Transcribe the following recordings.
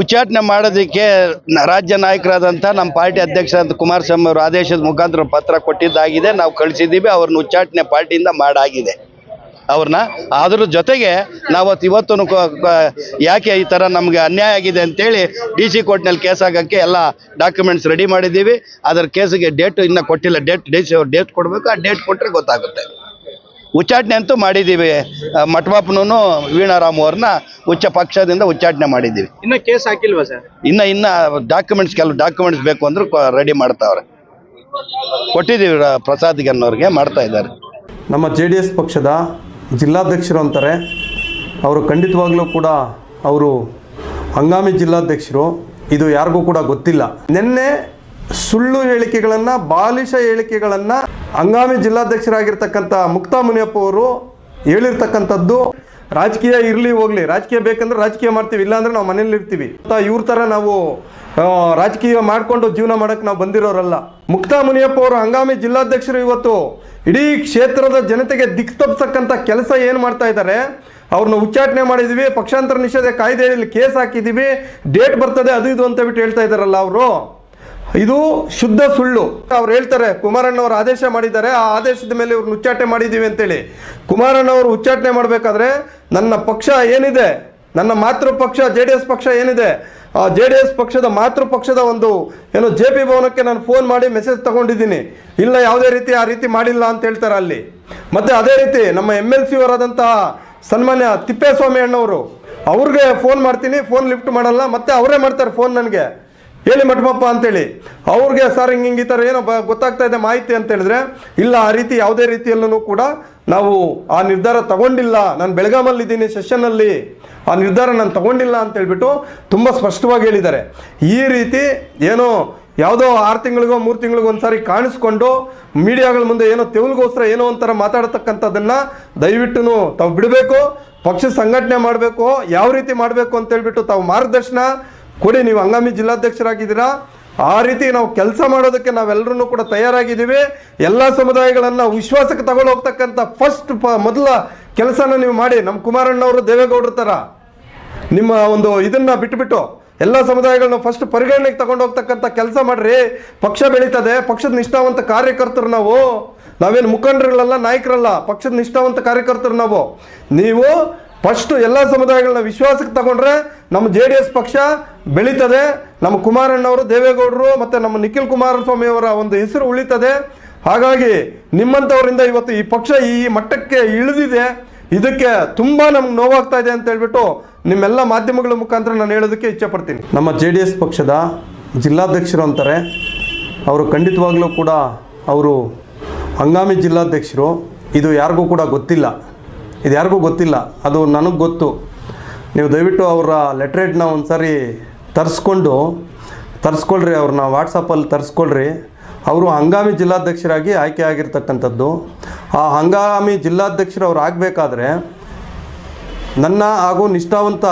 ಉಚ್ಚಾಟನೆ ಮಾಡೋದಕ್ಕೆ ರಾಜ್ಯ ನಾಯಕರಾದಂಥ ನಮ್ಮ ಪಾರ್ಟಿ ಅಧ್ಯಕ್ಷರಾದ ಕುಮಾರಸ್ವಾಮಿ ಅವರು ಆದೇಶದ ಮುಖಾಂತರ ಪತ್ರ ಕೊಟ್ಟಿದ್ದಾಗಿದೆ. ನಾವು ಕಳಿಸಿದ್ದೀವಿ, ಅವ್ರನ್ನ ಉಚ್ಚಾಟನೆ ಪಾರ್ಟಿಯಿಂದ ಮಾಡಾಗಿದೆ. ಅವ್ರನ್ನ. ಅದ್ರ ಜೊತೆಗೆ ನಾವು ಇವತ್ತು ಯಾಕೆ ಈ ಥರ ನಮಗೆ ಅನ್ಯಾಯ ಆಗಿದೆ ಅಂತೇಳಿ ಡಿ ಸಿ ಕೋರ್ಟ್ನಲ್ಲಿ ಕೇಸ್ ಆಗೋಕ್ಕೆ ಎಲ್ಲ ಡಾಕ್ಯುಮೆಂಟ್ಸ್ ರೆಡಿ ಮಾಡಿದ್ದೀವಿ. ಅದರ ಕೇಸಿಗೆ ಡೇಟ್ ಇನ್ನೂ ಕೊಟ್ಟಿಲ್ಲ. ಡೇಟ್ ಡಿ ಸಿ ಅವ್ರು ಡೇಟ್ ಕೊಡಬೇಕು. ಆ ಡೇಟ್ ಕೊಟ್ಟರೆ ಗೊತ್ತಾಗುತ್ತೆ. ಉಚ್ಚಾಟನೆ ಅಂತೂ ಮಾಡಿದ್ದೀವಿ. ಮಠಮಾಪನೂ ವೀಣಾರಾಮ್ ಅವ್ರನ್ನ ಉಚ್ಚ ಪಕ್ಷದಿಂದ ಉಚ್ಚಾಟನೆ ಮಾಡಿದ್ದೀವಿ. ಇನ್ನ ಕೇಸ್ ಹಾಕಿಲ್ವಾ ಸರ್? ಇನ್ನು ಇನ್ನು ಡಾಕ್ಯುಮೆಂಟ್ಸ್ ಕೆಲವು ಡಾಕ್ಯುಮೆಂಟ್ಸ್ ಬೇಕು ಅಂದ್ರೆ ರೆಡಿ ಮಾಡ್ತಾವ್ರೆ. ಕೊಟ್ಟಿದ್ದೀವಿ ಪ್ರಸಾದ್ ಗನ್ನವ್ರಿಗೆ ಮಾಡ್ತಾ ಇದ್ದಾರೆ. ನಮ್ಮ ಜೆ ಡಿ ಎಸ್ ಪಕ್ಷದ ಜಿಲ್ಲಾಧ್ಯಕ್ಷರು ಅಂತಾರೆ. ಅವರು ಖಂಡಿತವಾಗ್ಲೂ ಕೂಡ ಅವರು ಹಂಗಾಮಿ ಜಿಲ್ಲಾಧ್ಯಕ್ಷರು. ಇದು ಯಾರಿಗೂ ಕೂಡ ಗೊತ್ತಿಲ್ಲ. ನಿನ್ನೆ ಸುಳ್ಳು ಹೇಳಿಕೆಗಳನ್ನು ಬಾಲಿಷ ಹೇಳಿಕೆಗಳನ್ನು ಹಂಗಾಮಿ ಜಿಲ್ಲಾಧ್ಯಕ್ಷರಾಗಿರ್ತಕ್ಕಂಥ ಮುಕ್ತಾ ಮುನಿಯಪ್ಪ ಅವರು ಹೇಳಿರ್ತಕ್ಕಂಥದ್ದು, ರಾಜಕೀಯ ಇರಲಿ ಹೋಗಲಿ, ರಾಜಕೀಯ ಬೇಕಂದ್ರೆ ರಾಜಕೀಯ ಮಾಡ್ತೀವಿ, ಇಲ್ಲಾಂದ್ರೆ ನಾವು ಮನೇಲಿ ಇರ್ತೀವಿ. ಇವ್ರ ಥರ ನಾವು ರಾಜಕೀಯ ಮಾಡಿಕೊಂಡು ಜೀವನ ಮಾಡೋಕ್ಕೆ ನಾವು ಬಂದಿರೋರಲ್ಲ. ಮುಕ್ತಾ ಮುನಿಯಪ್ಪ ಅವರು ಹಂಗಾಮಿ ಜಿಲ್ಲಾಧ್ಯಕ್ಷರು ಇವತ್ತು ಇಡೀ ಕ್ಷೇತ್ರದ ಜನತೆಗೆ ದಿಕ್ ತಪ್ಪಿಸಕ್ಕಂಥ ಕೆಲಸ ಏನು ಮಾಡ್ತಾ ಇದ್ದಾರೆ, ಅವ್ರನ್ನ ಉಚ್ಚಾಟನೆ ಮಾಡಿದ್ವಿ, ಪಕ್ಷಾಂತರ ನಿಷೇಧ ಕಾಯ್ದೆಯಲ್ಲಿ ಕೇಸ್ ಹಾಕಿದ್ದೀವಿ ಡೇಟ್ ಬರ್ತದೆ, ಅದು ಇದು ಅಂತ ಬಿಟ್ಟು ಹೇಳ್ತಾ ಇದ್ದಾರಲ್ಲ ಅವರು. ಇದು ಶುದ್ಧ ಸುಳ್ಳು. ಅವ್ರು ಹೇಳ್ತಾರೆ, ಕುಮಾರಣ್ಣವರು ಆದೇಶ ಮಾಡಿದ್ದಾರೆ, ಆ ಆದೇಶದ ಮೇಲೆ ಇವ್ರನ್ನ ಉಚ್ಚಾಟನೆ ಮಾಡಿದ್ದೀವಿ ಅಂತೇಳಿ. ಕುಮಾರಣ್ಣವರು ಉಚ್ಚಾಟನೆ ಮಾಡಬೇಕಾದ್ರೆ ನನ್ನ ಪಕ್ಷ ಏನಿದೆ, ನನ್ನ ಮಾತೃ ಪಕ್ಷ, ಜೆ ಡಿ ಎಸ್ ಪಕ್ಷ ಏನಿದೆ, ಆ ಜೆ ಡಿ ಎಸ್ ಪಕ್ಷದ ಮಾತೃ ಪಕ್ಷದ ಒಂದು ಏನು ಜೆ ಪಿ ಭವನಕ್ಕೆ ನಾನು ಫೋನ್ ಮಾಡಿ ಮೆಸೇಜ್ ತಗೊಂಡಿದ್ದೀನಿ. ಇಲ್ಲ, ಯಾವುದೇ ರೀತಿ ಆ ರೀತಿ ಮಾಡಿಲ್ಲ ಅಂತ ಹೇಳ್ತಾರೆ ಅಲ್ಲಿ. ಮತ್ತೆ ಅದೇ ರೀತಿ ನಮ್ಮ ಎಂ ಎಲ್ ಸಿ ಸನ್ಮಾನ್ಯ ತಿಪ್ಪೇಸ್ವಾಮಿ ಅಣ್ಣವರು ಅವ್ರಿಗೆ ಫೋನ್ ಮಾಡ್ತೀನಿ ಫೋನ್ ಲಿಫ್ಟ್ ಮಾಡಲ್ಲ, ಮತ್ತೆ ಅವರೇ ಮಾಡ್ತಾರೆ ಫೋನ್ ನನಗೆ. ಹೇಳಿ ಮಠಮಪ್ಪ ಅಂತೇಳಿ. ಅವ್ರಿಗೆ ಸರ್ ಹಿಂಗೆ ಹಿಂಗೆ ಈ ಥರ ಏನೋ ಗೊತ್ತಾಗ್ತಾ ಇದೆ ಮಾಹಿತಿ ಅಂತ ಹೇಳಿದ್ರೆ, ಇಲ್ಲ, ಆ ರೀತಿ ಯಾವುದೇ ರೀತಿಯಲ್ಲೂ ಕೂಡ ನಾವು ಆ ನಿರ್ಧಾರ ತಗೊಂಡಿಲ್ಲ, ನಾನು ಬೆಳಗಾಮಲ್ಲಿದ್ದೀನಿ ಸೆಷನ್ನಲ್ಲಿ ಆ ನಿರ್ಧಾರ ನಾನು ತಗೊಂಡಿಲ್ಲ ಅಂತ ಹೇಳ್ಬಿಟ್ಟು ತುಂಬ ಸ್ಪಷ್ಟವಾಗಿ ಹೇಳಿದ್ದಾರೆ. ಈ ರೀತಿ ಏನೋ ಯಾವುದೋ ಆರು ತಿಂಗಳಿಗೋ, ಮೂರು ತಿಂಗಳಿಗೋ ಕಾಣಿಸ್ಕೊಂಡು ಮೀಡಿಯಾಗಳ ಮುಂದೆ ಏನೋ ತೆವಲ್ಗೋಸ್ಕರ ಏನೋ ಒಂಥರ ಮಾತಾಡತಕ್ಕಂಥದ್ದನ್ನು ದಯವಿಟ್ಟು ತಾವು ಬಿಡಬೇಕು, ಪಕ್ಷ ಸಂಘಟನೆ ಮಾಡಬೇಕು, ಯಾವ ರೀತಿ ಮಾಡಬೇಕು ಅಂತ ಹೇಳ್ಬಿಟ್ಟು ತಾವು ಮಾರ್ಗದರ್ಶನ ಕೊಡಿ, ನೀವು ಹಂಗಾಮಿ ಜಿಲ್ಲಾಧ್ಯಕ್ಷರಾಗಿದ್ದೀರಾ? ಆ ರೀತಿ ನಾವು ಕೆಲಸ ಮಾಡೋದಕ್ಕೆ ನಾವೆಲ್ಲರೂ ಕೂಡ ತಯಾರಾಗಿದ್ದೀವಿ. ಎಲ್ಲ ಸಮುದಾಯಗಳನ್ನು ವಿಶ್ವಾಸಕ್ಕೆ ತಗೊಂಡು ಹೋಗ್ತಕ್ಕಂಥ ಫಸ್ಟ್ ಪ, ಮೊದಲ ಕೆಲಸನ ನೀವು ಮಾಡಿ. ನಮ್ಮ ಕುಮಾರಣ್ಣವರು ದೇವೇಗೌಡರ ಥರ ನಿಮ್ಮ ಒಂದು ಇದನ್ನ ಬಿಟ್ಟುಬಿಟ್ಟು ಎಲ್ಲ ಸಮುದಾಯಗಳನ್ನ ಫಸ್ಟ್ ಪರಿಗಣನೆಗೆ ತಗೊಂಡು ಹೋಗ್ತಕ್ಕಂಥ ಕೆಲಸ ಮಾಡ್ರಿ. ಪಕ್ಷ ಬೆಳೀತದೆ. ಪಕ್ಷದ ನಿಷ್ಠಾವಂತ ಕಾರ್ಯಕರ್ತರು ನಾವು. ನಾವೇನು ಮುಖಂಡರುಗಳಲ್ಲ ನಾಯಕರಲ್ಲ. ಪಕ್ಷದ ನಿಷ್ಠಾವಂತ ಕಾರ್ಯಕರ್ತರು ನಾವು. ನೀವು ಫಸ್ಟ್ ಎಲ್ಲ ಸಮುದಾಯಗಳನ್ನ ವಿಶ್ವಾಸಕ್ಕೆ ತಗೊಂಡ್ರೆ ನಮ್ಮ ಜೆ ಡಿ ಎಸ್ ಪಕ್ಷ ಬೆಳೀತದೆ. ನಮ್ಮ ಕುಮಾರಣ್ಣವರು, ದೇವೇಗೌಡರು ಮತ್ತು ನಮ್ಮ ನಿಖಿಲ್ ಕುಮಾರಸ್ವಾಮಿ ಅವರ ಒಂದು ಹೆಸರು ಉಳಿತದೆ. ಹಾಗಾಗಿ ನಿಮ್ಮಂಥವರಿಂದ ಇವತ್ತು ಈ ಪಕ್ಷ ಈ ಮಟ್ಟಕ್ಕೆ ಇಳಿದಿದೆ. ಇದಕ್ಕೆ ತುಂಬ ನಮ್ಗೆ ನೋವಾಗ್ತಾ ಇದೆ ಅಂತ ಹೇಳ್ಬಿಟ್ಟು ನಿಮ್ಮೆಲ್ಲ ಮಾಧ್ಯಮಗಳ ಮುಖಾಂತರ ನಾನು ಹೇಳೋದಕ್ಕೆ ಇಚ್ಛೆಪಡ್ತೀನಿ. ನಮ್ಮ ಜೆ ಡಿ ಎಸ್ ಪಕ್ಷದ ಜಿಲ್ಲಾಧ್ಯಕ್ಷರು ಅಂತಾರೆ. ಅವರು ಖಂಡಿತವಾಗ್ಲೂ ಕೂಡ ಅವರು ಹಂಗಾಮಿ ಜಿಲ್ಲಾಧ್ಯಕ್ಷರು. ಇದು ಯಾರಿಗೂ ಕೂಡ ಗೊತ್ತಿಲ್ಲ. ಇದು ಯಾರಿಗೂ ಗೊತ್ತಿಲ್ಲ, ಅದು ನನಗೆ ಗೊತ್ತು. ನೀವು ದಯವಿಟ್ಟು ಅವರ ಲೆಟ್ರೇಟ್ನ ಒಂದು ಸಾರಿ ತರಿಸ್ಕೊಂಡು, ತರಿಸ್ಕೊಳ್ರಿ, ಅವ್ರನ್ನ ವಾಟ್ಸಪ್ಪಲ್ಲಿ ತರಿಸ್ಕೊಳ್ರಿ. ಅವರು ಹಂಗಾಮಿ ಜಿಲ್ಲಾಧ್ಯಕ್ಷರಾಗಿ ಆಯ್ಕೆ ಆಗಿರ್ತಕ್ಕಂಥದ್ದು. ಆ ಹಂಗಾಮಿ ಜಿಲ್ಲಾಧ್ಯಕ್ಷರು ಅವ್ರು ಆಗಬೇಕಾದ್ರೆ, ನನ್ನ ಹಾಗೂ ನಿಷ್ಠಾವಂತ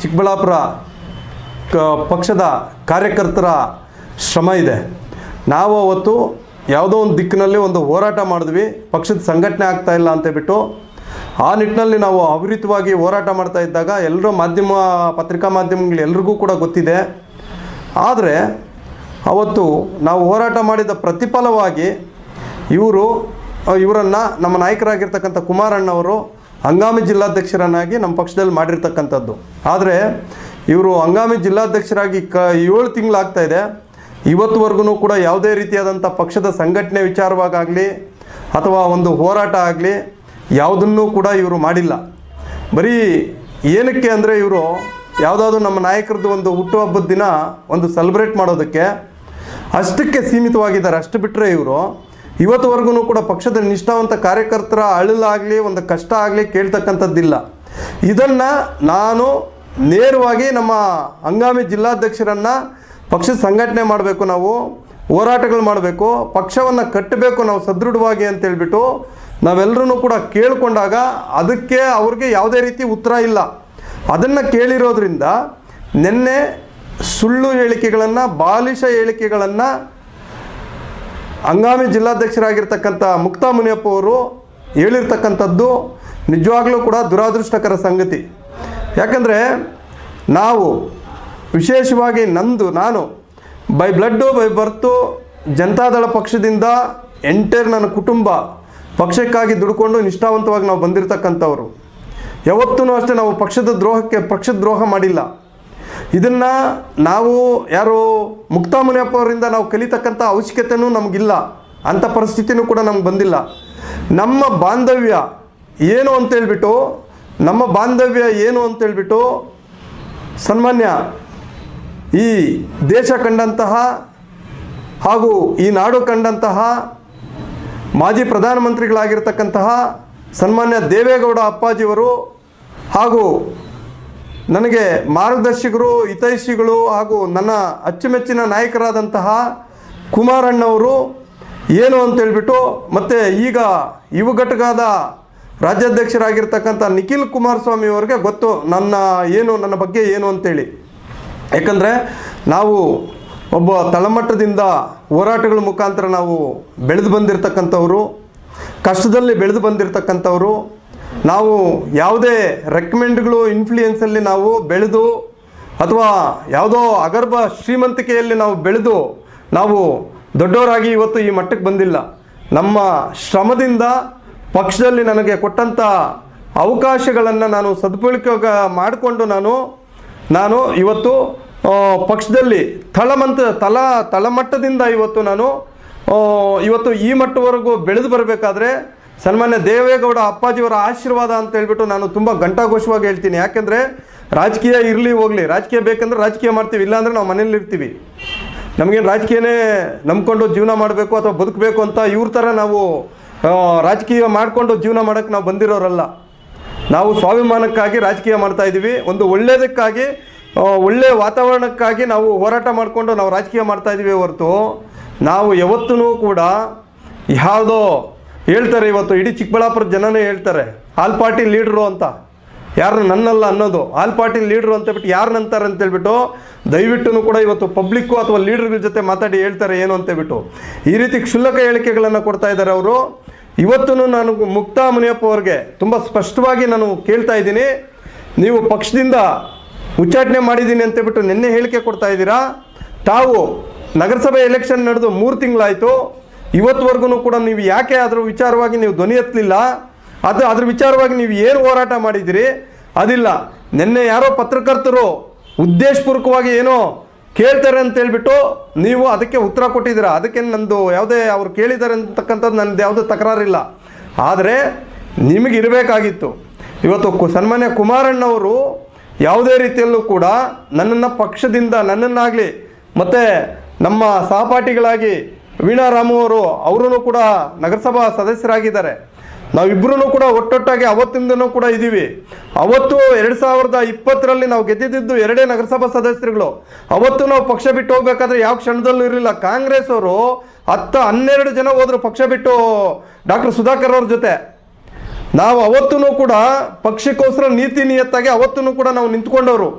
ಚಿಕ್ಕಬಳ್ಳಾಪುರ ಪಕ್ಷದ ಕಾರ್ಯಕರ್ತರ ಶ್ರಮ ಇದೆ. ನಾವು ಅವತ್ತು ಯಾವುದೋ ಒಂದು ದಿಕ್ಕಿನಲ್ಲಿ ಒಂದು ಹೋರಾಟ ಮಾಡಿದ್ವಿ, ಪಕ್ಷದ ಸಂಘಟನೆ ಆಗ್ತಾ ಇಲ್ಲ ಅಂತ ಬಿಟ್ಟು ಆ ನಿಟ್ಟಿನಲ್ಲಿ ನಾವು ಅವಿರಿತವಾಗಿ ಹೋರಾಟ ಮಾಡ್ತಾ ಇದ್ದಾಗ ಎಲ್ಲರೂ ಮಾಧ್ಯಮ, ಪತ್ರಿಕಾ ಮಾಧ್ಯಮಗಳು ಎಲ್ರಿಗೂ ಕೂಡ ಗೊತ್ತಿದೆ. ಆದರೆ ಅವತ್ತು ನಾವು ಹೋರಾಟ ಮಾಡಿದ ಪ್ರತಿಫಲವಾಗಿ ಇವರು, ಇವರನ್ನು ನಮ್ಮ ನಾಯಕರಾಗಿರ್ತಕ್ಕಂಥ ಕುಮಾರಣ್ಣವರು ಹಂಗಾಮಿ ಜಿಲ್ಲಾಧ್ಯಕ್ಷರನ್ನಾಗಿ ನಮ್ಮ ಪಕ್ಷದಲ್ಲಿ ಮಾಡಿರ್ತಕ್ಕಂಥದ್ದು. ಆದರೆ ಇವರು ಹಂಗಾಮಿ ಜಿಲ್ಲಾಧ್ಯಕ್ಷರಾಗಿ ಕ ಏಳು ತಿಂಗಳಾಗ್ತಾ ಇದೆ. ಇವತ್ತುವರೆಗೂ ಕೂಡ ಯಾವುದೇ ರೀತಿಯಾದಂಥ ಪಕ್ಷದ ಸಂಘಟನೆ ವಿಚಾರವಾಗಲಿ ಅಥವಾ ಒಂದು ಹೋರಾಟ ಆಗಲಿ ಯಾವುದನ್ನೂ ಕೂಡ ಇವರು ಮಾಡಿಲ್ಲ. ಬರೀ ಏನಕ್ಕೆ ಅಂದರೆ ಇವರು ಯಾವುದಾದ್ರೂ ನಮ್ಮ ನಾಯಕರದ್ದು ಒಂದು ಹುಟ್ಟುಹಬ್ಬದ ದಿನ ಒಂದು ಸೆಲೆಬ್ರೇಟ್ ಮಾಡೋದಕ್ಕೆ ಅಷ್ಟಕ್ಕೆ ಸೀಮಿತವಾಗಿದ್ದಾರೆ. ಅಷ್ಟು ಬಿಟ್ಟರೆ ಇವರು ಇವತ್ತುವರೆಗೂ ಕೂಡ ಪಕ್ಷದ ನಿಷ್ಠಾವಂತ ಕಾರ್ಯಕರ್ತರ ಅಳಲಾಗಲಿ, ಒಂದು ಕಷ್ಟ ಆಗಲಿ ಕೇಳ್ತಕ್ಕಂಥದ್ದಿಲ್ಲ. ಇದನ್ನು ನಾನು ನೇರವಾಗಿ ನಮ್ಮ ಹಂಗಾಮಿ ಜಿಲ್ಲಾಧ್ಯಕ್ಷರನ್ನು ಪಕ್ಷದ ಸಂಘಟನೆ ಮಾಡಬೇಕು ನಾವು, ಹೋರಾಟಗಳು ಮಾಡಬೇಕು, ಪಕ್ಷವನ್ನು ಕಟ್ಟಬೇಕು, ನಾವು ಸದೃಢವಾಗಿ ಅಂತೇಳ್ಬಿಟ್ಟು ನಾವೆಲ್ಲರೂ ಕೂಡ ಕೇಳಿಕೊಂಡಾಗ ಅದಕ್ಕೆ ಅವ್ರಿಗೆ ಯಾವುದೇ ರೀತಿ ಉತ್ತರ ಇಲ್ಲ. ಅದನ್ನು ಕೇಳಿರೋದ್ರಿಂದ ನಿನ್ನೆ ಸುಳ್ಳು ಹೇಳಿಕೆಗಳನ್ನು ಬಾಲಿಷ ಹೇಳಿಕೆಗಳನ್ನು ಹಂಗಾಮಿ ಜಿಲ್ಲಾಧ್ಯಕ್ಷರಾಗಿರ್ತಕ್ಕಂಥ ಮುಕ್ತಾ ಮುನಿಯಪ್ಪ ಅವರು ಹೇಳಿರ್ತಕ್ಕಂಥದ್ದು ನಿಜವಾಗ್ಲೂ ಕೂಡ ದುರಾದೃಷ್ಟಕರ ಸಂಗತಿ. ಯಾಕಂದರೆ ನಾವು ವಿಶೇಷವಾಗಿ ನಂದು, ನಾನು by blood by birth Janata Dal ಪಕ್ಷದಿಂದ ಎಂಟೈರ್ ನನ್ನ ಕುಟುಂಬ ಪಕ್ಷಕ್ಕಾಗಿ ದುಡ್ಕೊಂಡು ನಿಷ್ಠಾವಂತವಾಗಿ ನಾವು ಬಂದಿರತಕ್ಕಂಥವ್ರು. ಯಾವತ್ತೂ ಅಷ್ಟೇ ನಾವು ಪಕ್ಷದ ದ್ರೋಹಕ್ಕೆ, ಪಕ್ಷದ ದ್ರೋಹ ಮಾಡಿಲ್ಲ. ಇದನ್ನು ನಾವು ಯಾರು ಮುಕ್ತಾ ಮುನಿಯಪ್ಪ ಅವರಿಂದ ನಾವು ಕಲಿತಕ್ಕಂಥ ಅವಶ್ಯಕತೆಯೂ ನಮಗಿಲ್ಲ. ಅಂಥ ಪರಿಸ್ಥಿತಿನೂ ಕೂಡ ನಮ್ಗೆ ಬಂದಿಲ್ಲ. ನಮ್ಮ ಬಾಂಧವ್ಯ ಏನು ಅಂತೇಳ್ಬಿಟ್ಟು ನಮ್ಮ ಬಾಂಧವ್ಯ ಏನು ಅಂತೇಳ್ಬಿಟ್ಟು ಸನ್ಮಾನ್ಯ ಈ ದೇಶ ಕಂಡಂತಹ ಹಾಗೂ ಈ ನಾಡು ಕಂಡಂತಹ ಮಾಜಿ ಪ್ರಧಾನಮಂತ್ರಿಗಳಾಗಿರ್ತಕ್ಕಂತಹ ಸನ್ಮಾನ್ಯ ದೇವೇಗೌಡ ಅಪ್ಪಾಜಿಯವರು ಹಾಗೂ ನನಗೆ ಮಾರ್ಗದರ್ಶಕರು ಹಿತೈಷಿಗಳು ಹಾಗೂ ನನ್ನ ಅಚ್ಚುಮೆಚ್ಚಿನ ನಾಯಕರಾದಂತಹ ಕುಮಾರಣ್ಣವರು ಏನು ಅಂತೇಳ್ಬಿಟ್ಟು ಮತ್ತು ಈಗ ಯುವ ಘಟಕದ ರಾಜ್ಯಾಧ್ಯಕ್ಷರಾಗಿರ್ತಕ್ಕಂಥ ನಿಖಿಲ್ ಕುಮಾರಸ್ವಾಮಿ ಅವರಿಗೆ ಗೊತ್ತು ನನ್ನ ಏನು, ನನ್ನ ಬಗ್ಗೆ ಏನು ಅಂತೇಳಿ. ಯಾಕಂದರೆ ನಾವು ಒಬ್ಬ ತಳಮಟ್ಟದಿಂದ ಹೋರಾಟಗಳ ಮುಖಾಂತರ ನಾವು ಬೆಳೆದು ಬಂದಿರತಕ್ಕಂಥವ್ರು, ಕಷ್ಟದಲ್ಲಿ ಬೆಳೆದು ಬಂದಿರತಕ್ಕಂಥವ್ರು, ನಾವು ಯಾವುದೇ ರೆಕಮೆಂಡ್ಗಳು ಇನ್ಫ್ಲೂಯೆನ್ಸಲ್ಲಿ ನಾವು ಬೆಳೆದು ಅಥವಾ ಯಾವುದೋ ಅಗರ್ಭ ಶ್ರೀಮಂತಿಕೆಯಲ್ಲಿ ನಾವು ಬೆಳೆದು ನಾವು ದೊಡ್ಡವರಾಗಿ ಇವತ್ತು ಈ ಮಟ್ಟಕ್ಕೆ ಬಂದಿಲ್ಲ. ನಮ್ಮ ಶ್ರಮದಿಂದ ಪಕ್ಷದಲ್ಲಿ ನನಗೆ ಕೊಟ್ಟಂಥ ಅವಕಾಶಗಳನ್ನು ನಾನು ಸದುಪಯೋಗ ಮಾಡಿಕೊಂಡು ನಾನು ನಾನು ಇವತ್ತು ಪಕ್ಷದಲ್ಲಿ ತಳಮಂತ ತಳ ತಳಮಟ್ಟದಿಂದ ಇವತ್ತು ನಾನು ಇವತ್ತು ಈ ಮಟ್ಟವರೆಗೂ ಬೆಳೆದು ಬರಬೇಕಾದ್ರೆ ಸನ್ಮಾನ್ಯ ದೇವೇಗೌಡ ಅಪ್ಪಾಜಿಯವರ ಆಶೀರ್ವಾದ ಅಂತ ಹೇಳ್ಬಿಟ್ಟು ನಾನು ತುಂಬ ಘಂಟಾಘೋಷವಾಗಿ ಹೇಳ್ತೀನಿ. ಯಾಕೆಂದರೆ ರಾಜಕೀಯ ಇರಲಿ ಹೋಗಲಿ, ರಾಜಕೀಯ ಬೇಕಂದ್ರೆ ರಾಜಕೀಯ ಮಾಡ್ತೀವಿ, ಇಲ್ಲಾಂದರೆ ನಾವು ಮನೇಲಿ ಇರ್ತೀವಿ. ನಮಗೇನು ರಾಜಕೀಯನೇ ನಂಬ್ಕೊಂಡು ಜೀವನ ಮಾಡಬೇಕು ಅಥವಾ ಬದುಕಬೇಕು ಅಂತ ಇವ್ರ ಥರ ನಾವು ರಾಜಕೀಯ ಮಾಡಿಕೊಂಡು ಜೀವನ ಮಾಡೋಕ್ಕೆ ನಾವು ಬಂದಿರೋರಲ್ಲ. ನಾವು ಸ್ವಾಭಿಮಾನಕ್ಕಾಗಿ ರಾಜಕೀಯ ಮಾಡ್ತಾ ಇದ್ದೀವಿ. ಒಂದು ಒಳ್ಳೆಯದಕ್ಕಾಗಿ ಒಳ್ಳೆಯ ವಾತಾವರಣಕ್ಕಾಗಿ ನಾವು ಹೋರಾಟ ಮಾಡಿಕೊಂಡು ನಾವು ರಾಜಕೀಯ ಮಾಡ್ತಾ ಇದ್ದೀವಿ ಹೊರತು, ನಾವು ಯಾವತ್ತೂ ಕೂಡ ಯಾವುದೋ ಹೇಳ್ತಾರೆ ಇವತ್ತು, ಇಡೀ ಚಿಕ್ಕಬಳ್ಳಾಪುರ ಜನನೇ ಹೇಳ್ತಾರೆ, ಆಲ್ ಪಾರ್ಟಿ ಲೀಡ್ರು ಅಂತ. ಯಾರು ನನ್ನಲ್ಲ ಅನ್ನೋದು, ಆಲ್ ಪಾರ್ಟಿ ಲೀಡ್ರು ಅಂತ ಬಿಟ್ಟು ಯಾರು ನಂತಾರೆ ಅಂತ ಹೇಳ್ಬಿಟ್ಟು ದಯವಿಟ್ಟು ಕೂಡ ಇವತ್ತು ಪಬ್ಲಿಕ್ಕು ಅಥವಾ ಲೀಡರ್ಗಳ ಜೊತೆ ಮಾತಾಡಿ ಹೇಳ್ತಾರೆ ಏನು ಅಂತೇಳ್ಬಿಟ್ಟು ಈ ರೀತಿ ಕ್ಷುಲ್ಲಕ ಹೇಳಿಕೆಗಳನ್ನು ಕೊಡ್ತಾ ಇದ್ದಾರೆ ಅವರು. ಇವತ್ತು ನಾನು ಮುಕ್ತಾ ಮುನಿಯಪ್ಪ ಅವ್ರಿಗೆ ತುಂಬ ಸ್ಪಷ್ಟವಾಗಿ ನಾನು ಕೇಳ್ತಾ ಇದ್ದೀನಿ. ನೀವು ಪಕ್ಷದಿಂದ ಉಚ್ಚಾಟನೆ ಮಾಡಿದ್ದೀನಿ ಅಂತ ಬಿಟ್ಟು ನಿನ್ನೆ ಹೇಳಿಕೆ ಕೊಡ್ತಾ ಇದ್ದೀರಾ? ತಾವು ನಗರಸಭೆ ಎಲೆಕ್ಷನ್ ನಡೆದು ಮೂರು ತಿಂಗಳಾಯಿತು. ಇವತ್ತುವರೆಗೂ ಕೂಡ ನೀವು ಯಾಕೆ ಅದ್ರ ವಿಚಾರವಾಗಿ ನೀವು ಧ್ವನಿ ಎತ್ತಲಿಲ್ಲ? ಅದು ಅದ್ರ ವಿಚಾರವಾಗಿ ನೀವು ಏನು ಹೋರಾಟ ಮಾಡಿದ್ದೀರಿ? ಅದಿಲ್ಲ. ನಿನ್ನೆ ಯಾರೋ ಪತ್ರಕರ್ತರು ಉದ್ದೇಶಪೂರ್ವಕವಾಗಿ ಏನೋ ಕೇಳ್ತಾರೆ ಅಂತ ಹೇಳ್ಬಿಟ್ಟು ನೀವು ಅದಕ್ಕೆ ಉತ್ತರ ಕೊಟ್ಟಿದ್ದೀರಾ? ಅದಕ್ಕೆ ನಂದು ಯಾವುದೇ ಅವ್ರು ಕೇಳಿದ್ದಾರೆ ಅಂತಕ್ಕಂಥದ್ದು ನನ್ನದು ಯಾವುದೇ ತಕರಾರಿಲ್ಲ. ಆದರೆ ನಿಮಗೆ ಇರಬೇಕಾಗಿತ್ತು. ಇವತ್ತು ಸನ್ಮಾನ್ಯ ಕುಮಾರಣ್ಣವರು ಯಾವುದೇ ರೀತಿಯಲ್ಲೂ ಕೂಡ ನನ್ನನ್ನು ಪಕ್ಷದಿಂದ, ನನ್ನನ್ನಾಗಲಿ ಮತ್ತು ನಮ್ಮ ಸಹಪಾಠಿಗಳಾಗಿ ವೀಣಾ ರಾಮು ಅವರು ಅವರೂ ಕೂಡ ನಗರಸಭಾ ಸದಸ್ಯರಾಗಿದ್ದಾರೆ. ನಾವಿಬ್ಬರೂ ಕೂಡ ಒಟ್ಟೊಟ್ಟಾಗಿ ಅವತ್ತಿಂದನೂ ಕೂಡ ಇದ್ದೀವಿ ಅವತ್ತು ಎರಡು ಸಾವಿರದ ಇಪ್ಪತ್ತರಲ್ಲಿ ನಾವು ಗೆದ್ದಿದ್ದು ಎರಡೇ ನಗರಸಭಾ ಸದಸ್ಯರುಗಳು. ಅವತ್ತು ನಾವು ಪಕ್ಷ ಬಿಟ್ಟು ಹೋಗ್ಬೇಕಾದ್ರೆ ಯಾವ ಕ್ಷಣದಲ್ಲೂ ಇರಲಿಲ್ಲ. ಕಾಂಗ್ರೆಸ್ ಅವರು ಹತ್ತು ಹನ್ನೆರಡು ಜನ ಹೋದ್ರು ಪಕ್ಷ ಬಿಟ್ಟು ಡಾಕ್ಟರ್ ಸುಧಾಕರ್ ಅವ್ರ ಜೊತೆ. ನಾವು ಅವತ್ತೂ ಕೂಡ ಪಕ್ಷಕ್ಕೋಸ್ಕರ ನೀತಿ ನಿಯತ್ತಾಗಿ ಅವತ್ತೂ ಕೂಡ ನಾವು ನಿಂತ್ಕೊಂಡವರು.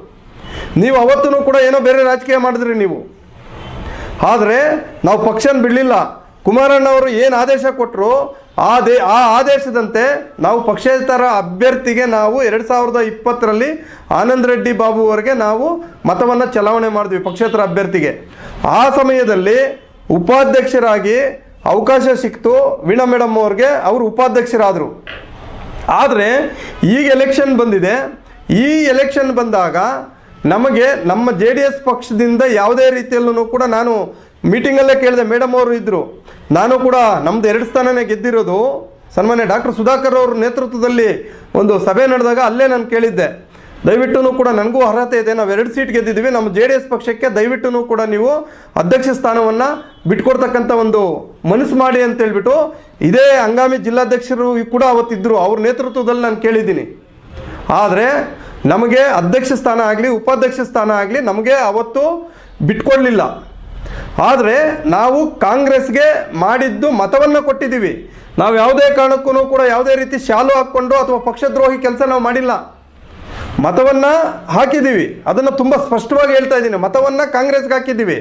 ನೀವು ಅವತ್ತೂ ಕೂಡ ಏನೋ ಬೇರೆ ರಾಜಕೀಯ ಮಾಡಿದ್ರಿ ನೀವು. ಆದರೆ ನಾವು ಪಕ್ಷನ ಬಿಡಲಿಲ್ಲ. ಕುಮಾರಣ್ಣವರು ಏನು ಆದೇಶ ಕೊಟ್ಟರು ಆ ಆ ಆದೇಶದಂತೆ ನಾವು ಪಕ್ಷೇತರ ಅಭ್ಯರ್ಥಿಗೆ ನಾವು ಎರಡು ಸಾವಿರದ ಇಪ್ಪತ್ತರಲ್ಲಿ ಆನಂದ್ ರೆಡ್ಡಿ ಬಾಬು ಅವರಿಗೆ ನಾವು ಮತವನ್ನು ಚಲಾವಣೆ ಮಾಡಿದ್ವಿ ಪಕ್ಷೇತರ ಅಭ್ಯರ್ಥಿಗೆ. ಆ ಸಮಯದಲ್ಲಿ ಉಪಾಧ್ಯಕ್ಷರಾಗಿ ಅವಕಾಶ ಸಿಕ್ತು ವೀಣಾ ಮೇಡಮ್ ಅವ್ರಿಗೆ, ಅವರು ಉಪಾಧ್ಯಕ್ಷರಾದರು. ಆದರೆ ಈಗ ಎಲೆಕ್ಷನ್ ಬಂದಿದೆ. ಈ ಎಲೆಕ್ಷನ್ ಬಂದಾಗ ನಮಗೆ ನಮ್ಮ ಜೆ ಡಿ ಎಸ್ ಪಕ್ಷದಿಂದ ಯಾವುದೇ ರೀತಿಯಲ್ಲೂ ಕೂಡ ನಾನು ಮೀಟಿಂಗಲ್ಲೇ ಕೇಳಿದೆ, ಮೇಡಮ್ ಅವರು ಇದ್ದರು ನಾನು ಕೂಡ ನಮ್ಮದು ಎರಡು ಸ್ಥಾನನೇ ಗೆದ್ದಿರೋದು. ಸನ್ಮಾನ್ಯ ಡಾಕ್ಟರ್ ಸುಧಾಕರ್ ಅವ್ರ ನೇತೃತ್ವದಲ್ಲಿ ಒಂದು ಸಭೆ ನಡೆದಾಗ ಅಲ್ಲೇ ನಾನು ಕೇಳಿದ್ದೆ. ದಯವಿಟ್ಟು ಕೂಡ ನನಗೂ ಅರ್ಹತೆ ಇದೆ. ನಾವು ಎರಡು ಸೀಟ್ ಗೆದ್ದಿದ್ದೀವಿ. ನಮ್ಮ ಜೆ ಡಿ ಎಸ್ ಪಕ್ಷಕ್ಕೆ ದಯವಿಟ್ಟು ಕೂಡ ನೀವು ಅಧ್ಯಕ್ಷ ಸ್ಥಾನವನ್ನು ಬಿಟ್ಕೊಡ್ತಕ್ಕಂಥ ಒಂದು ಮನಸ್ಸು ಮಾಡಿ ಅಂತ ಹೇಳ್ಬಿಟ್ಟು ಇದೇ ಹಂಗಾಮಿ ಜಿಲ್ಲಾಧ್ಯಕ್ಷರು ಕೂಡ ಅವತ್ತಿದ್ದರು ಅವ್ರ ನೇತೃತ್ವದಲ್ಲಿ ನಾನು ಕೇಳಿದ್ದೀನಿ. ಆದರೆ ನಮಗೆ ಅಧ್ಯಕ್ಷ ಸ್ಥಾನ ಆಗಲಿ, ಉಪಾಧ್ಯಕ್ಷ ಸ್ಥಾನ ಆಗಲಿ ನಮಗೆ ಅವತ್ತು ಬಿಟ್ಕೊಡ್ಲಿಲ್ಲ. ಆದರೆ ನಾವು ಕಾಂಗ್ರೆಸ್ಗೆ ಮಾಡಿದ್ದು ಮತವನ್ನು ಕೊಟ್ಟಿದ್ದೀವಿ. ನಾವು ಯಾವುದೇ ಕಾರಣಕ್ಕೂ ಕೂಡ ಯಾವುದೇ ರೀತಿ ಶಾಲು ಹಾಕ್ಕೊಂಡು ಅಥವಾ ಪಕ್ಷದ್ರೋಹಿ ಕೆಲಸ ನಾವು ಮಾಡಿಲ್ಲ. ಮತವನ್ನು ಹಾಕಿದ್ದೀವಿ. ಅದನ್ನು ತುಂಬ ಸ್ಪಷ್ಟವಾಗಿ ಹೇಳ್ತಾ ಇದ್ದೀನಿ. ಮತವನ್ನು ಕಾಂಗ್ರೆಸ್ಗೆ ಹಾಕಿದ್ದೀವಿ.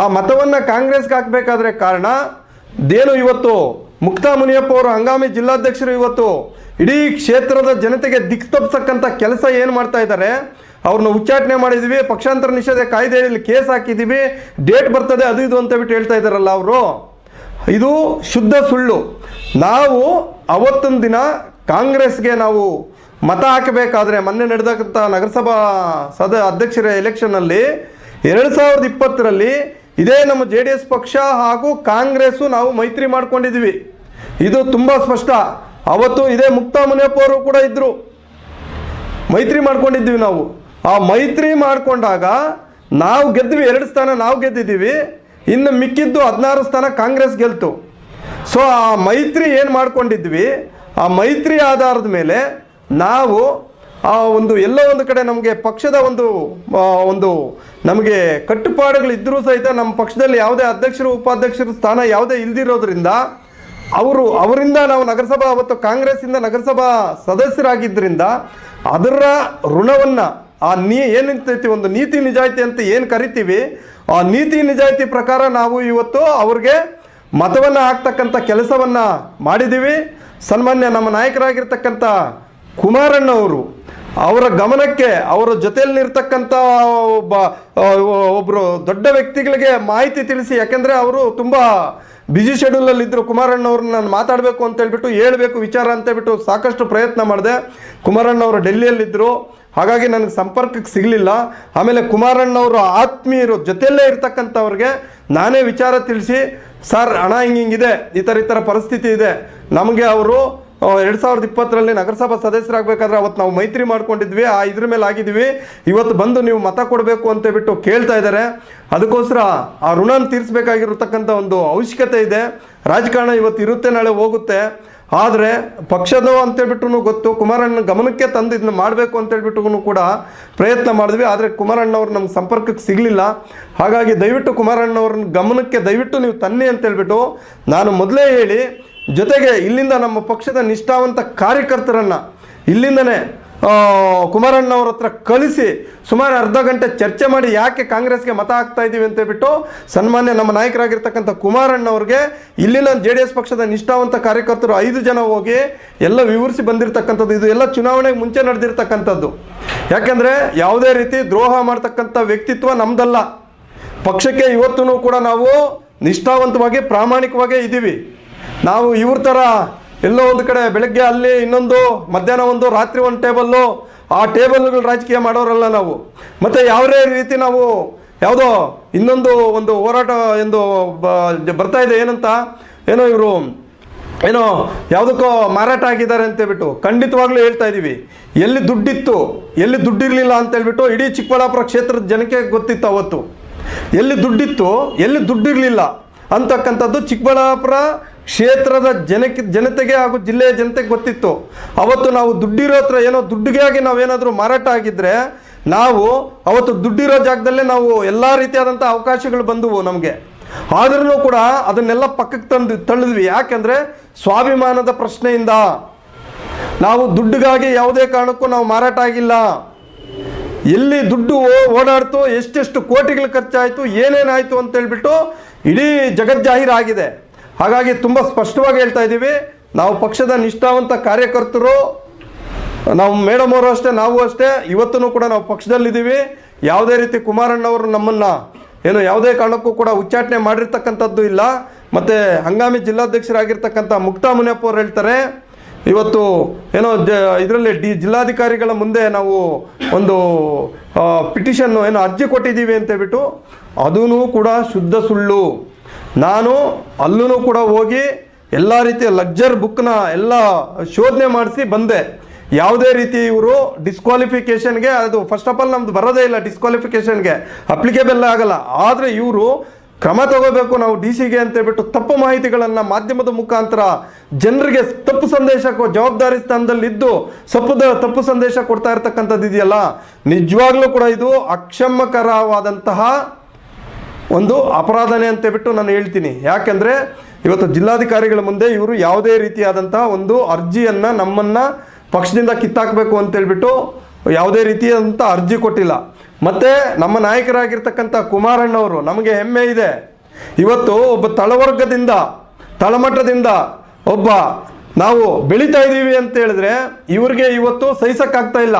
ಆ ಮತವನ್ನು ಕಾಂಗ್ರೆಸ್ಗೆ ಹಾಕಬೇಕಾದ್ರೆ ಕಾರಣ ದೇನು ಇವತ್ತು ಮುಕ್ತಾ ಮುನಿಯಪ್ಪ ಅವರು, ಹಂಗಾಮಿ ಜಿಲ್ಲಾಧ್ಯಕ್ಷರು ಇವತ್ತು ಇಡೀ ಕ್ಷೇತ್ರದ ಜನತೆಗೆ ದಿಕ್ಕು ತಪ್ಪಿಸಕ್ಕಂಥ ಕೆಲಸ ಏನು ಮಾಡ್ತಾ ಇದ್ದಾರೆ? ಅವ್ರನ್ನ ಉಚ್ಚಾಟನೆ ಮಾಡಿದ್ದೀವಿ ಪಕ್ಷಾಂತರ ನಿಷೇಧ ಕಾಯ್ದೆಯಲ್ಲಿ ಕೇಸ್ ಹಾಕಿದ್ದೀವಿ ಡೇಟ್ ಬರ್ತದೆ, ಅದು ಇದು ಅಂತ ಬಿಟ್ಟು ಹೇಳ್ತಾ ಇದ್ದಾರಲ್ಲ ಅವರು. ಇದು ಶುದ್ಧ ಸುಳ್ಳು. ನಾವು ಅವತ್ತೊಂದು ದಿನ ಕಾಂಗ್ರೆಸ್ಗೆ ನಾವು ಮತ ಹಾಕಬೇಕಾದ್ರೆ ಮೊನ್ನೆ ನಡೆದಂಥ ನಗರಸಭಾ ಸದ ಅಧ್ಯಕ್ಷರ ಎಲೆಕ್ಷನ್ನಲ್ಲಿ ಎರಡು ಸಾವಿರದ ಇಪ್ಪತ್ತರಲ್ಲಿ ಇದೇ ನಮ್ಮ ಜೆ ಡಿ ಎಸ್ ಪಕ್ಷ ಹಾಗೂ ಕಾಂಗ್ರೆಸ್ಸು ನಾವು ಮೈತ್ರಿ ಮಾಡ್ಕೊಂಡಿದ್ವಿ. ಇದು ತುಂಬ ಸ್ಪಷ್ಟ. ಅವತ್ತು ಇದೇ ಮುಕ್ತ ಮುನಿಯಪ್ಪ ಅವರು ಕೂಡ ಇದ್ದರು ಮೈತ್ರಿ ಮಾಡ್ಕೊಂಡಿದ್ವಿ ನಾವು. ಆ ಮೈತ್ರಿ ಮಾಡಿಕೊಂಡಾಗ ನಾವು ಗೆದ್ವಿ ಎರಡು ಸ್ಥಾನ ನಾವು ಗೆದ್ದಿದ್ದೀವಿ. ಇನ್ನು ಮಿಕ್ಕಿದ್ದು ಹದಿನಾರು ಸ್ಥಾನ ಕಾಂಗ್ರೆಸ್ ಗೆಲ್ತು. ಸೊ ಆ ಮೈತ್ರಿ ಏನು ಮಾಡ್ಕೊಂಡಿದ್ವಿ? ಆ ಮೈತ್ರಿ ಆಧಾರದ ಮೇಲೆ ನಾವು, ಆ ಒಂದು ಎಲ್ಲೋ ಒಂದು ಕಡೆ ನಮಗೆ ಪಕ್ಷದ ಒಂದು ಒಂದು ನಮಗೆ ಕಟ್ಟುಪಾಡುಗಳಿದ್ದರೂ ಸಹಿತ ನಮ್ಮ ಪಕ್ಷದಲ್ಲಿ ಯಾವುದೇ ಅಧ್ಯಕ್ಷರು, ಉಪಾಧ್ಯಕ್ಷರು ಸ್ಥಾನ ಯಾವುದೇ ಇಲ್ದಿರೋದ್ರಿಂದ ಅವರು, ಅವರಿಂದ ನಾವು ನಗರಸಭಾ, ಅವತ್ತು ಕಾಂಗ್ರೆಸ್ಸಿಂದ ನಗರಸಭಾ ಸದಸ್ಯರಾಗಿದ್ದರಿಂದ ಅದರ ಋಣವನ್ನು ಆ ನೀ ಏನಂತೈತಿ ಒಂದು ನೀತಿ ನಿಜಾಯಿತಿ ಅಂತ ಏನು ಕರಿತೀವಿ? ಆ ನೀತಿ ನಿಜಾಯಿತಿ ಪ್ರಕಾರ ನಾವು ಇವತ್ತು ಅವ್ರಿಗೆ ಮತವನ್ನು ಹಾಕ್ತಕ್ಕಂಥ ಕೆಲಸವನ್ನು ಮಾಡಿದ್ದೀವಿ ಸನ್ಮಾನ್ಯ ನಮ್ಮ ನಾಯಕರಾಗಿರ್ತಕ್ಕಂಥ ಕುಮಾರಣ್ಣವರು ಅವರ ಗಮನಕ್ಕೆ, ಅವರ ಜೊತೆಯಲ್ಲಿರ್ತಕ್ಕಂಥ ಒಬ್ಬ ಒಬ್ಬರು ದೊಡ್ಡ ವ್ಯಕ್ತಿಗಳಿಗೆ ಮಾಹಿತಿ ತಿಳಿಸಿ, ಯಾಕೆಂದರೆ ಅವರು ತುಂಬ ಬ್ಯುಸಿ ಶೆಡ್ಯೂಲಲ್ಲಿ ಇದ್ದರು ಕುಮಾರಣ್ಣವ್ರನ್ನ ನಾನು ಮಾತಾಡಬೇಕು ಅಂತ ಹೇಳ್ಬಿಟ್ಟು ಹೇಳಬೇಕು, ವಿಚಾರ ಅಂತೇಳ್ಬಿಟ್ಟು ಸಾಕಷ್ಟು ಪ್ರಯತ್ನ ಮಾಡಿದೆ. ಕುಮಾರಣ್ಣವರು ಡೆಲ್ಲಿಯಲ್ಲಿದ್ದರು ಹಾಗಾಗಿ ನನಗೆ ಸಂಪರ್ಕಕ್ಕೆ ಸಿಗಲಿಲ್ಲ. ಆಮೇಲೆ ಕುಮಾರಣ್ಣವರು ಆತ್ಮೀಯರು ಜೊತೆಯಲ್ಲೇ ಇರ್ತಕ್ಕಂಥವ್ರಿಗೆ ನಾನೇ ವಿಚಾರ ತಿಳಿಸಿ, ಸರ್, ಹಣ ಹಿಂಗೆ ಹಿಂಗಿದೆ ಈ ಥರ ಈ ಥರ ಪರಿಸ್ಥಿತಿ ಇದೆ. ನಮಗೆ ಅವರು ಎರಡು ಸಾವಿರದ ಇಪ್ಪತ್ತರಲ್ಲಿ ನಗರಸಭಾ ಸದಸ್ಯರಾಗಬೇಕಾದ್ರೆ ಅವತ್ತು ನಾವು ಮೈತ್ರಿ ಮಾಡ್ಕೊಂಡಿದ್ವಿ, ಆ ಇದ್ರ ಮೇಲೆ ಆಗಿದ್ವಿ ಇವತ್ತು ಬಂದು ನೀವು ಮತ ಕೊಡಬೇಕು ಅಂತ ಬಿಟ್ಟು ಕೇಳ್ತಾ ಇದ್ದಾರೆ. ಅದಕ್ಕೋಸ್ಕರ ಆ ಋಣನ ತೀರಿಸಬೇಕಾಗಿರತಕ್ಕಂಥ ಒಂದು ಅವಶ್ಯಕತೆ ಇದೆ. ರಾಜಕಾರಣ ಇವತ್ತು ಇರುತ್ತೆ, ನಾಳೆ ಹೋಗುತ್ತೆ. ಆದರೆ ಪಕ್ಷದ ಅಂತೇಳ್ಬಿಟ್ಟು ಗೊತ್ತು, ಕುಮಾರಣ್ಣ ಗಮನಕ್ಕೆ ತಂದು ಇದನ್ನ ಮಾಡಬೇಕು ಅಂತೇಳ್ಬಿಟ್ಟು ಕೂಡ ಪ್ರಯತ್ನ ಮಾಡಿದ್ವಿ. ಆದರೆ ಕುಮಾರಣ್ಣವ್ರು ನಮ್ಮ ಸಂಪರ್ಕಕ್ಕೆ ಸಿಗಲಿಲ್ಲ. ಹಾಗಾಗಿ ದಯವಿಟ್ಟು ಕುಮಾರಣ್ಣವ್ರನ್ನ ಗಮನಕ್ಕೆ ದಯವಿಟ್ಟು ನೀವು ತನ್ನಿ ಅಂತೇಳ್ಬಿಟ್ಟು ನಾನು ಮೊದಲೇ ಹೇಳಿ, ಜೊತೆಗೆ ಇಲ್ಲಿಂದ ನಮ್ಮ ಪಕ್ಷದ ನಿಷ್ಠಾವಂತ ಕಾರ್ಯಕರ್ತರನ್ನು, ಇಲ್ಲಿಂದನೇ ಕುಮಾರಣ್ಣವ್ರ ಹತ್ರ ಕಳಿಸಿ ಸುಮಾರು ಅರ್ಧ ಗಂಟೆ ಚರ್ಚೆ ಮಾಡಿ ಯಾಕೆ ಕಾಂಗ್ರೆಸ್ಗೆ ಮತ ಹಾಕ್ತಾ ಇದ್ದೀವಿ ಅಂತ ಹೇಳ್ಬಿಟ್ಟು ಸನ್ಮಾನ್ಯ ನಮ್ಮ ನಾಯಕರಾಗಿರ್ತಕ್ಕಂಥ ಕುಮಾರಣ್ಣವ್ರಿಗೆ ಇಲ್ಲಿನ ಜೆ ಡಿ ಎಸ್ ಪಕ್ಷದ ನಿಷ್ಠಾವಂತ ಕಾರ್ಯಕರ್ತರು ಐದು ಜನ ಹೋಗಿ ಎಲ್ಲ ವಿವರಿಸಿ ಬಂದಿರತಕ್ಕಂಥದ್ದು, ಇದು ಎಲ್ಲ ಚುನಾವಣೆಗೆ ಮುಂಚೆ ನಡೆದಿರ್ತಕ್ಕಂಥದ್ದು. ಯಾಕೆಂದರೆ ಯಾವುದೇ ರೀತಿ ದ್ರೋಹ ಮಾಡ್ತಕ್ಕಂಥ ವ್ಯಕ್ತಿತ್ವ ನಮ್ದಲ್ಲ. ಪಕ್ಷಕ್ಕೆ ಇವತ್ತೂ ಕೂಡ ನಾವು ನಿಷ್ಠಾವಂತವಾಗಿ ಪ್ರಾಮಾಣಿಕವಾಗೇ ಇದ್ದೀವಿ ನಾವು ಇವ್ರ ಥರ ಎಲ್ಲೋ ಒಂದು ಕಡೆ ಬೆಳಗ್ಗೆ ಅಲ್ಲಿ ಇನ್ನೊಂದು, ಮಧ್ಯಾಹ್ನ ಒಂದು, ರಾತ್ರಿ ಒಂದು ಟೇಬಲ್ಲು ಆ ಟೇಬಲ್ಗಳು ರಾಜಕೀಯ ಮಾಡೋರಲ್ಲ ನಾವು. ಮತ್ತು ಯಾವುದೇ ರೀತಿ ನಾವು ಯಾವುದೋ ಇನ್ನೊಂದು ಒಂದು ಹೋರಾಟ ಎಂದು ಬರ್ತಾ ಇದೆ ಏನಂತ, ಏನೋ ಇವರು, ಏನೋ ಯಾವುದಕ್ಕೋ ಮಾರಾಟ ಆಗಿದ್ದಾರೆ ಅಂತ ಹೇಳ್ಬಿಟ್ಟು ಖಂಡಿತವಾಗ್ಲೂ ಹೇಳ್ತಾ ಇದ್ದೀವಿ ಎಲ್ಲಿ ದುಡ್ಡಿತ್ತು, ಎಲ್ಲಿ ದುಡ್ಡಿರಲಿಲ್ಲ ಅಂತ ಹೇಳ್ಬಿಟ್ಟು ಇಡೀ ಚಿಕ್ಕಬಳ್ಳಾಪುರ ಕ್ಷೇತ್ರದ ಜನಕ್ಕೆ ಗೊತ್ತಿತ್ತು ಅವತ್ತು. ಎಲ್ಲಿ ದುಡ್ಡಿತ್ತು, ಎಲ್ಲಿ ದುಡ್ಡಿರಲಿಲ್ಲ ಅಂತಕ್ಕಂಥದ್ದು ಚಿಕ್ಕಬಳ್ಳಾಪುರ ಕ್ಷೇತ್ರದ ಜನಕ್ಕೆ, ಜನತೆಗೆ ಹಾಗೂ ಜಿಲ್ಲೆಯ ಜನತೆಗೆ ಗೊತ್ತಿತ್ತು. ಅವತ್ತು ನಾವು ದುಡ್ಡಿರೋ ಹತ್ರ ಏನೋ ದುಡ್ಡಿಗಾಗಿ ನಾವೇನಾದರೂ ಮಾರಾಟ ಆಗಿದ್ರೆ, ನಾವು ಅವತ್ತು ದುಡ್ಡಿರೋ ಜಾಗದಲ್ಲೇ ನಾವು ಎಲ್ಲ ರೀತಿಯಾದಂಥ ಅವಕಾಶಗಳು ಬಂದವು ನಮಗೆ. ಆದ್ರೂ ಕೂಡ ಅದನ್ನೆಲ್ಲ ಪಕ್ಕಕ್ಕೆ ತಂದು, ತಳ್ಳಿದ್ವಿ. ಯಾಕೆಂದರೆ ಸ್ವಾಭಿಮಾನದ ಪ್ರಶ್ನೆಯಿಂದ. ನಾವು ದುಡ್ಡಿಗಾಗಿ ಯಾವುದೇ ಕಾರಣಕ್ಕೂ ನಾವು ಮಾರಾಟ ಆಗಿಲ್ಲ. ಎಲ್ಲಿ ದುಡ್ಡು ಓಡಾಡ್ತು, ಎಷ್ಟೆಷ್ಟು ಕೋಟಿಗಳು ಖರ್ಚಾಯಿತು, ಏನೇನಾಯಿತು ಅಂತ ಹೇಳ್ಬಿಟ್ಟು ಇಡೀ ಜಗಜ್ಜಾಹೀರಾಗಿದೆ ಹಾಗಾಗಿ ತುಂಬ ಸ್ಪಷ್ಟವಾಗಿ ಹೇಳ್ತಾ ಇದ್ದೀವಿ. ನಾವು ಪಕ್ಷದ ನಿಷ್ಠಾವಂತ ಕಾರ್ಯಕರ್ತರು, ನಾವು ಮೇಡಮ್ ಅವರು ಅಷ್ಟೇ, ನಾವು ಅಷ್ಟೇ ಇವತ್ತೂ ಕೂಡ ನಾವು ಪಕ್ಷದಲ್ಲಿದ್ದೀವಿ. ಯಾವುದೇ ರೀತಿ ಕುಮಾರಣ್ಣವರು ನಮ್ಮನ್ನು ಏನು ಯಾವುದೇ ಕಾರಣಕ್ಕೂ ಕೂಡ ಉಚ್ಚಾಟನೆ ಮಾಡಿರ್ತಕ್ಕಂಥದ್ದು ಇಲ್ಲ. ಮತ್ತು ಹಂಗಾಮಿ ಜಿಲ್ಲಾಧ್ಯಕ್ಷರಾಗಿರ್ತಕ್ಕಂಥ ಮುಕ್ತಾ ಮುನಿಯಪ್ಪ ಅವರು ಹೇಳ್ತಾರೆ, ಇವತ್ತು ಏನೋ ಜ, ಇದರಲ್ಲಿ ಡಿ, ಜಿಲ್ಲಾಧಿಕಾರಿಗಳ ಮುಂದೆ ನಾವು ಒಂದು ಪಿಟಿಷನ್ನು ಏನೋ ಅರ್ಜಿ ಕೊಟ್ಟಿದ್ದೀವಿ ಅಂತೇಳ್ಬಿಟ್ಟು ಅದೂ ಕೂಡ ಶುದ್ಧ ಸುಳ್ಳು. ನಾನು ಅಲ್ಲೂ ಕೂಡ ಹೋಗಿ ಎಲ್ಲ ರೀತಿಯ ಲಗ್ಜರ್ ಬುಕ್ನ ಎಲ್ಲ ಶೋಧನೆ ಮಾಡಿಸಿ ಬಂದೆ. ಯಾವುದೇ ರೀತಿ ಇವರು ಡಿಸ್ಕ್ವಾಲಿಫಿಕೇಷನ್ಗೆ ಅದು ಫಸ್ಟ್ ಆಫ್ ಆಲ್ ನಮ್ದು ಬರೋದೇ ಇಲ್ಲ ಡಿಸ್ಕ್ವಾಲಿಫಿಕೇಷನ್ಗೆ ಅಪ್ಲಿಕೇಬಲ್ ಆಗಲ್ಲ. ಆದರೆ ಇವರು ಕ್ರಮ ತಗೋಬೇಕು ನಾವು ಡಿ ಸಿಗೆ ಅಂತ ಹೇಳ್ಬಿಟ್ಟು ತಪ್ಪು ಮಾಹಿತಿಗಳನ್ನು ಮಾಧ್ಯಮದ ಮುಖಾಂತರ ಜನರಿಗೆ ತಪ್ಪು ಸಂದೇಶ ಜವಾಬ್ದಾರಿ ಸ್ಥಾನದಲ್ಲಿದ್ದು ಸಪ್ಪುದ ತಪ್ಪು ಸಂದೇಶ ಕೊಡ್ತಾ ಇರ್ತಕ್ಕಂಥದ್ದು ಇದೆಯಲ್ಲ? ನಿಜವಾಗ್ಲೂ ಕೂಡ ಇದು ಅಕ್ಷಮಕರವಾದಂತಹ ಒಂದು ಅಪರಾಧನೆ ಅಂತ ಬಿಟ್ಟು ನಾನು ಹೇಳ್ತೀನಿ. ಯಾಕೆಂದರೆ ಇವತ್ತು ಜಿಲ್ಲಾಧಿಕಾರಿಗಳ ಮುಂದೆ ಇವರು ಯಾವುದೇ ರೀತಿಯಾದಂಥ ಒಂದು ಅರ್ಜಿಯನ್ನು ನಮ್ಮನ್ನು ಪಕ್ಷದಿಂದ ಕಿತ್ತಾಕಬೇಕು ಅಂತೇಳ್ಬಿಟ್ಟು ಯಾವುದೇ ರೀತಿಯಾದಂಥ ಅರ್ಜಿ ಕೊಟ್ಟಿಲ್ಲ. ಮತ್ತು ನಮ್ಮ ನಾಯಕರಾಗಿರ್ತಕ್ಕಂಥ ಕುಮಾರಣ್ಣವರು ನಮಗೆ ಹೆಮ್ಮೆ ಇದೆ. ಇವತ್ತು ಒಬ್ಬ ತಳವರ್ಗದಿಂದ, ತಳಮಟ್ಟದಿಂದ ಒಬ್ಬ ನಾವು ಬೆಳೀತಾ ಇದ್ದೀವಿ ಅಂತ ಹೇಳಿದ್ರೆ ಇವರಿಗೆ ಇವತ್ತು ಸಹಿಸೋಕ್ಕಾಗ್ತಾ ಇಲ್ಲ.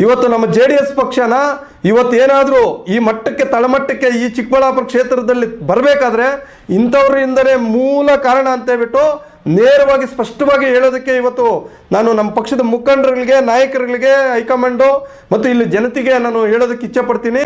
ಇವತ್ತು ನಮ್ಮ ಜೆ ಡಿ ಎಸ್ ಪಕ್ಷನ ಇವತ್ತು ಏನಾದರೂ ಈ ಮಟ್ಟಕ್ಕೆ, ತಳಮಟ್ಟಕ್ಕೆ, ಈ ಚಿಕ್ಕಬಳ್ಳಾಪುರ ಕ್ಷೇತ್ರದಲ್ಲಿ ಬರಬೇಕಾದ್ರೆ ಇಂಥವ್ರಿಂದಲೇ ಮೂಲ ಕಾರಣ ಅಂತ ಹೇಳ್ಬಿಟ್ಟು ನೇರವಾಗಿ, ಸ್ಪಷ್ಟವಾಗಿ ಹೇಳೋದಕ್ಕೆ ಇವತ್ತು ನಾನು ನಮ್ಮ ಪಕ್ಷದ ಮುಖಂಡರುಗಳಿಗೆ, ನಾಯಕರುಗಳಿಗೆ, ಹೈಕಮಾಂಡು ಮತ್ತು ಇಲ್ಲಿ ಜನತೆಗೆ ನಾನು ಹೇಳೋದಕ್ಕೆ ಇಚ್ಛಪಡ್ತೀನಿ